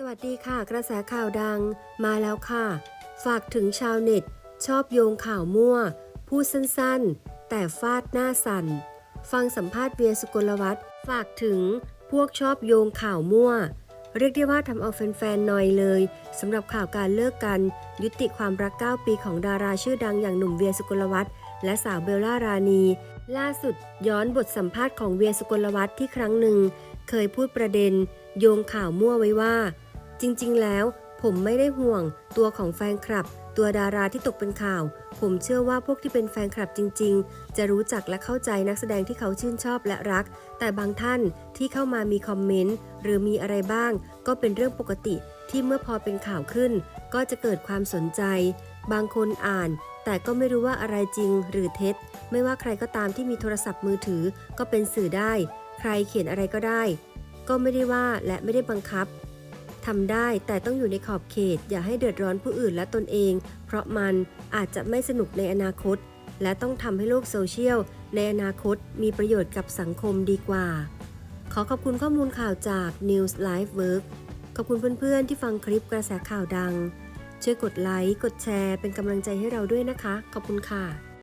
สวัสดีค่ะ กระแสข่าวดังมาแล้วค่ะ ฝากถึงชาวเน็ต ชอบโยงข่าวมั่ว พูดสั้นๆ แต่ฟาดหน้าสั่น ฟังสัมภาษณ์เวียสุกลวัฒน์ฝากถึงพวกชอบโยงข่าวมั่ว เรียกได้ว่าทำเอาแฟนๆหน่อยเลยสำหรับข่าวการเลิกกัน ยุติความรัก 9 ปีของดาราชื่อดังอย่างหนุ่มเวียสุกลวัฒน์และสาวเบลล่ารานีล่าสุดย้อนบทสัมภาษณ์ของเวียสุกลวัฒน์ที่ครั้งหนึ่ง เคยพูดประเด็น โยงข่าวมั่วไว้ว่า จริงๆ แล้ว ผมไม่ได้ห่วง ตัวของแฟนคลับ ตัวดาราที่ตกเป็นข่าว ผมเชื่อว่าพวกที่เป็นแฟนคลับจริง ๆ จะรู้จักและเข้าใจนักแสดงที่เขาชื่นชอบและรัก แต่บางท่านที่เข้ามามีคอมเมนต์หรือมีอะไรบ้าง ก็เป็นเรื่องปกติที่เมื่อพอเป็นข่าวขึ้น ก็จะเกิดความสนใจ บางคนอ่านแต่ก็ไม่รู้ว่าอะไรจริงหรือเท็จ ไม่ว่าใครก็ตามที่มีโทรศัพท์มือถือก็เป็นสื่อได้ ใครเขียนอะไรก็ได้ ก็ไม่ได้ว่าและไม่ได้บังคับ ทำได้แต่ต้องอยู่ในขอบเขต อย่าให้เดือดร้อนผู้อื่นและตนเอง เพราะมันอาจจะไม่สนุกในอนาคต และต้องทำให้โลกโซเชียล ในอนาคตมีประโยชน์กับสังคมดีกว่า ขอขอบคุณข้อมูลข่าวจาก News Live Work ขอบคุณเพื่อนๆ ที่ฟังคลิปกระแสข่าวดัง ช่วยกดไลค์ กดแชร์ เป็นกำลังใจให้เราด้วยนะคะ ขอบคุณค่ะ